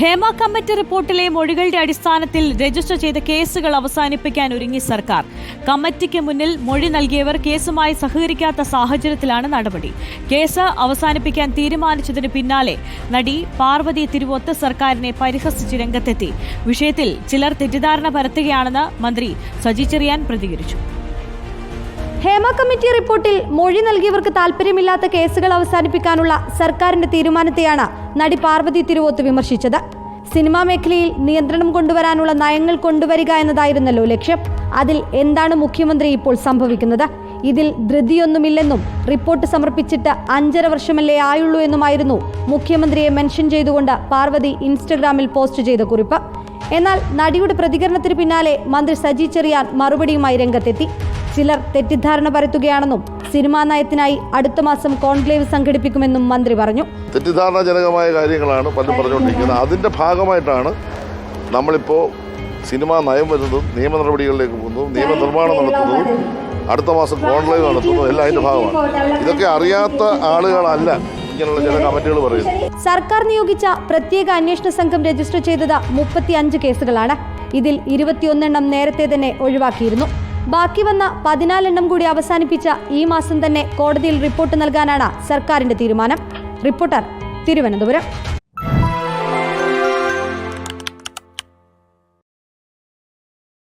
Hema committee റിപ്പോർട്ടിലെ മൊഴികളുടെ അടിസ്ഥാനത്തിൽ register ചെയ്ത കേസുകൾ അവസാനിപ്പിക്കാൻ ഒരുങ്ങി സർക്കാർ. കമ്മിറ്റിക്ക് മുന്നിൽ മൊഴി നൽകിയവർ കേസുമായി സഹകരിക്കാത്ത സാഹചര്യത്തിലാണ് നടപടി. കേസ് അവസാനിപ്പിക്കാൻ തീരുമാനിച്ചതിന് പിന്നാലെ നടി പാർവതി തിരുവോത്ത് സർക്കാരിനെ പരിഹസിച്ച് രംഗത്തെത്തി. വിഷയത്തിൽ ചിലർ തെറ്റിദ്ധാരണ പരത്തുകയാണെന്ന് മന്ത്രി സജി ചെറിയാൻ പ്രതികരിച്ചു. ഹേമ കമ്മിറ്റി റിപ്പോർട്ടിൽ മൊഴി നൽകിയവർക്ക് താല്പര്യമില്ലാത്ത കേസുകൾ അവസാനിപ്പിക്കാനുള്ള സർക്കാരിന്റെ തീരുമാനത്തെയാണ് നടി പാർവതി തിരുവോത്ത് വിമർശിച്ചത്. സിനിമാ മേഖലയിൽ നിയന്ത്രണം കൊണ്ടുവരാനുള്ള നയങ്ങൾ കൊണ്ടുവരിക എന്നതായിരുന്നല്ലോ ലക്ഷ്യം. അതിൽ എന്താണ് മുഖ്യമന്ത്രി ഇപ്പോൾ സംഭവിക്കുന്നത്? ഇതിൽ ധൃതിയൊന്നുമില്ലെന്നും റിപ്പോർട്ട് സമർപ്പിച്ചിട്ട് അഞ്ചര വർഷമല്ലേ ആയുള്ളൂ എന്നുമായിരുന്നു മുഖ്യമന്ത്രിയെ മെൻഷൻ ചെയ്തുകൊണ്ട് പാർവതി ഇൻസ്റ്റഗ്രാമിൽ പോസ്റ്റ് ചെയ്ത കുറിപ്പ്. എന്നാൽ നടിയുടെ പ്രതികരണത്തിന് പിന്നാലെ മന്ത്രി സജി ചെറിയാൻ മറുപടിയുമായി രംഗത്തെത്തി. ചിലർ തെറ്റിദ്ധാരണ പരത്തുകയാണെന്നും സിനിമാ നയത്തിനായി അടുത്ത മാസം കോൺക്ലേവ് സംഘടിപ്പിക്കുമെന്നും മന്ത്രി പറഞ്ഞു. തെറ്റിദ്ധാരണജനകമായ കാര്യങ്ങളാണ് പലരും പറഞ്ഞുകൊണ്ടിരിക്കുന്നത്. അതിന്റെ ഭാഗമായിട്ടാണ് നമ്മളിപ്പോ സിനിമാ നയം വരുന്നതും നിയമ നടപടികളിലേക്ക് പോകുന്നതും നിയമനിർമ്മാണം നടത്തുന്നതും അടുത്ത മാസം കോൺക്ലേവ് നടത്തുന്നതും എല്ലാം അതിന്റെ ഭാഗമാണ്. ഇതൊക്കെ അറിയാത്ത ആളുകളല്ല ഇങ്ങനെയുള്ള ചില പറയുന്നത്. സർക്കാർ നിയോഗിച്ച പ്രത്യേക അന്വേഷണ സംഘം രജിസ്റ്റർ ചെയ്തത് മുപ്പത്തിയഞ്ച് കേസുകളാണ്. ഇതിൽ ഇരുപത്തിയൊന്നെണ്ണം നേരത്തെ തന്നെ ഒഴിവാക്കിയിരുന്നു. ബാക്കി വന്ന പതിനാലെണ്ണം കൂടി അവസാനിപ്പിച്ച ഈ മാസം തന്നെ കോടതിയിൽ റിപ്പോർട്ട് നൽകാനാണ് സർക്കാരിന്റെ തീരുമാനം. റിപ്പോർട്ടർ തിരുവനന്തപുരം.